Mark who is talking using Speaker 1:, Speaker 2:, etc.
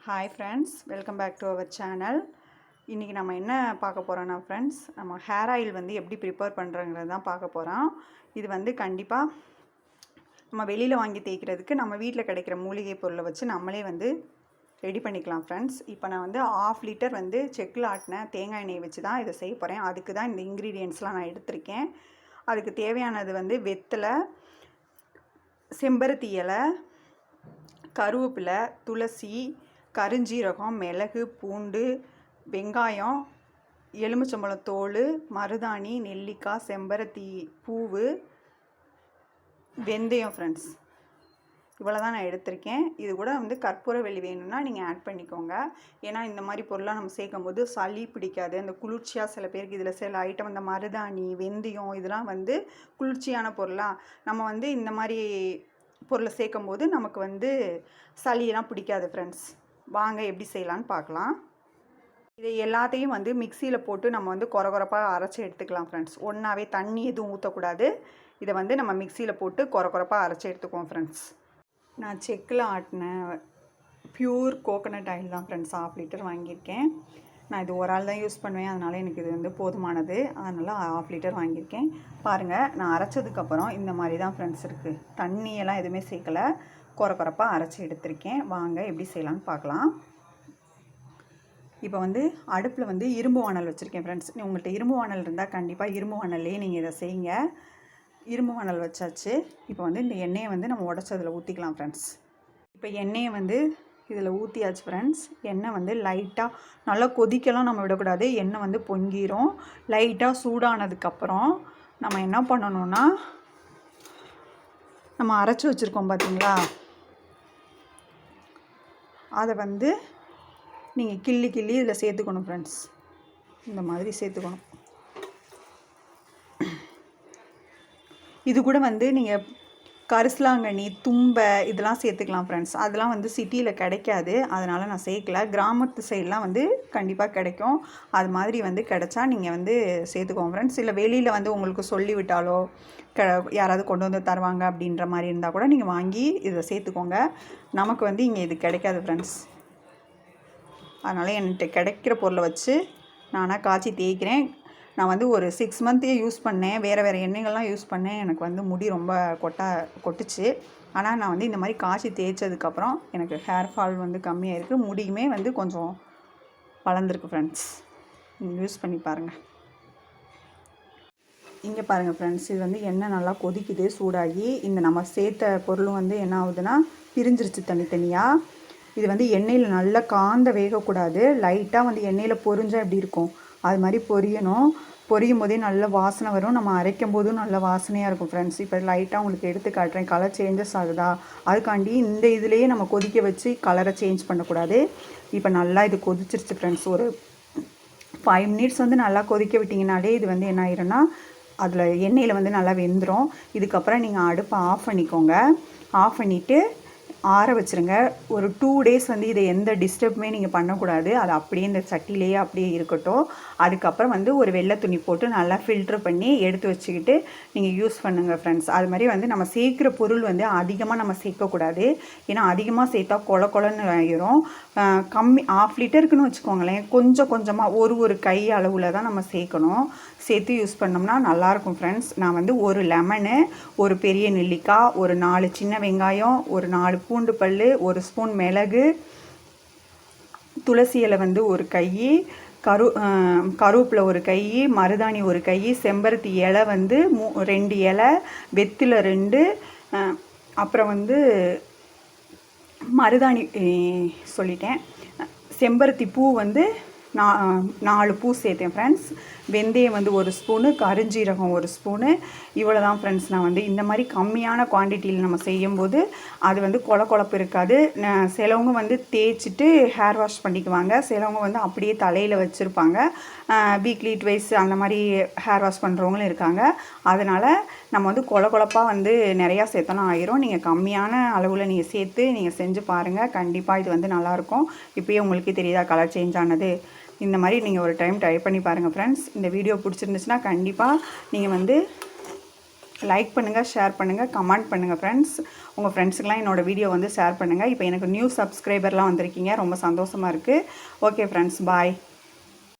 Speaker 1: Hi friends welcome back to our channel இன்றைக்கி நம்ம என்ன பார்க்க போகிறோன்னா ஃப்ரெண்ட்ஸ் நம்ம ஹேர் ஆயில் வந்து எப்படி ப்ரிப்பேர் பண்ணுறங்கிறது தான் பார்க்க போகிறோம் இது வந்து கண்டிப்பாக நம்ம வெளியில் வாங்கி தேய்க்கிறதுக்கு நம்ம வீட்டில் கிடைக்கிற மூலிகை பொருளை வச்சு நம்மளே வந்து ரெடி பண்ணிக்கலாம் ஃப்ரெண்ட்ஸ் இப்போ நான் வந்து ஆஃப் லிட்டர் வந்து செக்கில் ஆட்டின தேங்காய் எண்ணெய் வச்சு தான் இதை செய்ய போகிறேன் அதுக்கு தான் இந்த இன்க்ரீடியன்ஸ்லாம் நான் எடுத்திருக்கேன். அதுக்கு தேவையானது வந்து வெத்தலை செம்பருத்தி இலை கருவேப்பிலை துளசி கருஞ்சீரகம் மிளகு பூண்டு வெங்காயம் எலுமிச்சம்பழம் தோல் மருதாணி நெல்லிக்காய் செம்பருத்தி பூவு வெந்தயம் ஃப்ரெண்ட்ஸ் இவ்வளோ தான் நான் எடுத்திருக்கேன். இது கூட வந்து கற்பூர வெள்ளி வேணும்னா நீங்கள் ஆட் பண்ணிக்கோங்க. ஏன்னா இந்த மாதிரி பொருளாக நம்ம சேர்க்கும் போது சளி பிடிக்காது. அந்த குளிர்ச்சியாக சில பேருக்கு இதில் சில ஐட்டம் அந்த மருதாணி வெந்தயம் இதெல்லாம் வந்து குளிர்ச்சியான பொருளாக நம்ம வந்து இந்த மாதிரி பொருளை சேர்க்கும் போது நமக்கு வந்து சளியெல்லாம் பிடிக்காது ஃப்ரெண்ட்ஸ் வாங்க எப்படி செய்யலான்னு பார்க்கலாம். இதை எல்லாத்தையும் வந்து மிக்சியில் போட்டு நம்ம வந்து குறகுறப்பாக அரைச்சி எடுத்துக்கலாம் ஃப்ரெண்ட்ஸ் ஒன்றாவே தண்ணி எதுவும் ஊற்றக்கூடாது இதை வந்து நம்ம மிக்சியில் போட்டு குறை அரைச்சி எடுத்துக்குவோம் ஃப்ரெண்ட்ஸ் நான் செக்கில் ஆட்டின ப்யூர் கோகோனட் ஆயில் தான் ஃப்ரெண்ட்ஸ் ஆஃப் லிட்டர் வாங்கியிருக்கேன். நான் இது ஒரு ஆள் தான் யூஸ் பண்ணுவேன். அதனால் எனக்கு இது வந்து போதுமானது. அதனால் ஆஃப் லிட்டர் வாங்கியிருக்கேன். பாருங்கள் நான் அரைச்சதுக்கப்புறம் இந்த மாதிரி தான் ஃப்ரெண்ட்ஸ் இருக்குது தண்ணியெல்லாம் எதுவுமே சேர்க்கலை. குறை குறைப்பாக அரைச்சி எடுத்திருக்கேன். வாங்க எப்படி செய்யலான்னு பார்க்கலாம். இப்போ வந்து அடுப்பில் வந்து இரும்பு வானல் வச்சுருக்கேன் ஃப்ரெண்ட்ஸ் உங்கள்கிட்ட இரும்பு வானல் இருந்தால் கண்டிப்பாக இரும்பு வானல்லே நீங்கள் இதை செய்யுங்க. இரும்பு வானல் வச்சாச்சு. இப்போ வந்து இந்த எண்ணெயை வந்து நம்ம உடச்சி அதில் ஊற்றிக்கலாம் ஃப்ரெண்ட்ஸ் இப்போ எண்ணெயை வந்து இதில் ஊற்றியாச்சு ஃப்ரெண்ட்ஸ் எண்ணெய் வந்து லைட்டாக நல்லா கொதிக்கலாம் நம்ம விடக்கூடாது. எண்ணெய் வந்து பொங்கிரும். லைட்டாக சூடானதுக்கப்புறம் நம்ம என்ன பண்ணணுன்னா நம்ம அரைச்சி வச்சுருக்கோம் பார்த்தீங்களா அதை வந்து நீங்கள் கிள்ளி கிள்ளி இதில் சேர்த்துக்கணும் ஃப்ரெண்ட்ஸ் இந்த மாதிரி சேர்த்துக்கணும். இது கூட வந்து நீங்கள் கரிசலாங்கண்ணி தும்பை இதெல்லாம் சேர்த்துக்கலாம் ஃப்ரெண்ட்ஸ் அதெல்லாம் வந்து சிட்டியில் கிடைக்காது. அதனால் நான் சேர்க்கல. கிராமத்து சைட்லாம் வந்து கண்டிப்பாக கிடைக்கும். அது மாதிரி வந்து கிடைச்சா நீங்கள் வந்து சேர்த்துக்கோங்க ஃப்ரெண்ட்ஸ் இல்லை வெளியில் வந்து உங்களுக்கு சொல்லிவிட்டாலோ க யாராவது கொண்டு வந்து தருவாங்க அப்படின்ற மாதிரி இருந்தால் கூட நீங்கள் வாங்கி இதை சேர்த்துக்கோங்க. நமக்கு வந்து இங்கே இது கிடைக்காது ஃப்ரெண்ட்ஸ் அதனால் என்கிட்ட கிடைக்கிற பொருளை வச்சு நானாக காய்ச்சி தேய்க்கிறேன். நான் வந்து ஒரு சிக்ஸ் மந்த்தே யூஸ் பண்ணேன். வேறு வேறு எண்ணெய்கள்லாம் யூஸ் பண்ணேன். எனக்கு வந்து முடி ரொம்ப கொட்டா கொட்டுச்சு. ஆனால் நான் வந்து இந்த மாதிரி காய்ச்சி தேய்ச்சதுக்கப்புறம் எனக்கு ஹேர் ஃபால் வந்து கம்மியாக இருக்குது முடியுமே வந்து கொஞ்சம் வளர்ந்துருக்கு ஃப்ரெண்ட்ஸ் நீங்கள் யூஸ் பண்ணி பாருங்கள் இங்கே பாருங்கள் ஃப்ரெண்ட்ஸ் இது வந்து எண்ணெய் நல்லா கொதிக்குது சூடாகி. இந்த நம்ம சேர்த்த பொருளும் வந்து என்ன ஆகுதுன்னா பிரிஞ்சிருச்சு தனித்தனியாக இது வந்து எண்ணெயில் நல்லா காந்த வேகக்கூடாது. லைட்டாக வந்து எண்ணெயில் பொரிஞ்சால் எப்படி இருக்கும்? அது மாதிரி பொரியணும். பொரியும் போதே நல்ல வாசனை வரும். நம்ம அரைக்கும் போதும் நல்ல வாசனையாக இருக்கும் ஃப்ரெண்ட்ஸ் இப்போ லைட்டாக உங்களுக்கு எடுத்து காட்டுறேன். கலர் சேஞ்சஸ் ஆகுதா? அதுக்காண்டி இந்த இதுலேயே நம்ம கொதிக்க வச்சு கலரை சேஞ்ச் பண்ணக்கூடாது. இப்போ நல்லா இது கொதிச்சிருச்சு ஃப்ரெண்ட்ஸ் ஒரு ஃபைவ் மினிட்ஸ் வந்து நல்லா கொதிக்க விட்டிங்கனாலே இது வந்து என்ன ஆயிரும்னா அதில் எண்ணெயில் வந்து நல்லா வெந்துடும் இதுக்கப்புறம் நீங்கள் அடுப்பை ஆஃப் பண்ணிக்கோங்க. ஆஃப் பண்ணிவிட்டு ஆற வச்சுருங்க. ஒரு டூ டேஸ் வந்து இதை எந்த டிஸ்டர்புமே நீங்கள் பண்ணக்கூடாது. அது அப்படியே இந்த சட்டிலேயே அப்படியே இருக்கட்டும். அதுக்கப்புறம் வந்து ஒரு வெள்ளை துணி போட்டு நல்லா ஃபில்ட்ரு பண்ணி எடுத்து வச்சுக்கிட்டு நீங்கள் யூஸ் பண்ணுங்கள் ஃப்ரெண்ட்ஸ் அது மாதிரி வந்து நம்ம சேர்க்குற பொருள் வந்து அதிகமாக நம்ம சேர்க்கக்கூடாது. ஏன்னா அதிகமாக சேர்த்தா கொல கொலன்னு ஆயிரும். கம்மி ஆஃப் லிட்டருக்குன்னு வச்சுக்கோங்களேன். கொஞ்சம் கொஞ்சமாக ஒரு ஒரு கை அளவில் தான் நம்ம சேர்க்கணும். சேர்த்து யூஸ் பண்ணோம்னா நல்லாயிருக்கும் ஃப்ரெண்ட்ஸ் நான் வந்து ஒரு லெமனு ஒரு பெரிய நெல்லிக்காய் ஒரு நாலு சின்ன வெங்காயம் ஒரு நாலு பூண்டு பல் ஒரு ஸ்பூன் மிளகு துளசி இலை வந்து ஒரு கை கரு கருவேப்பில் ஒரு கை மருதாணி ஒரு கை செம்பருத்தி இலை வந்து மூ ரெண்டு இலை வெத்தில ரெண்டு அப்புறம் வந்து மருதாணி சொல்லிட்டேன். செம்பருத்தி பூ வந்து நாலு பூ சேர்த்தேன் ஃப்ரெண்ட்ஸ் வெந்தயம் வந்து ஒரு ஸ்பூனு கருஞ்சீரகம் ஒரு ஸ்பூனு இவ்வளோ தான் ஃப்ரெண்ட்ஸ் நான் வந்து இந்த மாதிரி கம்மியான குவான்டிட்டியில் நம்ம செய்யும்போது அது வந்து கொல குழப்பு இருக்காது. சிலவங்க வந்து தேய்ச்சிட்டு ஹேர் வாஷ் பண்ணிக்குவாங்க. சிலவங்க வந்து அப்படியே தலையில் வச்சுருப்பாங்க. வீக்லி ட்வைஸ் அந்த மாதிரி ஹேர் வாஷ் பண்ணுறவங்களும் இருக்காங்க. அதனால் நம்ம வந்து கொல கொழப்பாக வந்து நிறையா சேர்த்தோன்னா ஆயிரும். நீங்கள் கம்மியான அளவில் நீங்கள் சேர்த்து நீங்கள் செஞ்சு பாருங்கள் கண்டிப்பாக இது வந்து நல்லாயிருக்கும். இப்போயே உங்களுக்கே தெரியுதா கலர் சேஞ்ச் ஆனது. இந்த மாதிரி நீங்கள் ஒரு டைம் ட்ரை பண்ணி பாருங்கள் ஃப்ரெண்ட்ஸ் இந்த வீடியோ பிடிச்சிருந்துச்சுன்னா கண்டிப்பாக நீங்கள் வந்து லைக் பண்ணுங்கள் ஷேர் பண்ணுங்கள் கமெண்ட் பண்ணுங்கள் ஃப்ரெண்ட்ஸ் உங்கள் ஃப்ரெண்ட்ஸுக்கெலாம் என்னோட வீடியோ வந்து ஷேர் பண்ணுங்கள் இப்போ எனக்கு நியூ சப்ஸ்கிரைபர்லாம் வந்திருக்கீங்க. ரொம்ப சந்தோஷமாக இருக்குது ஓகே ஃப்ரெண்ட்ஸ் பாய்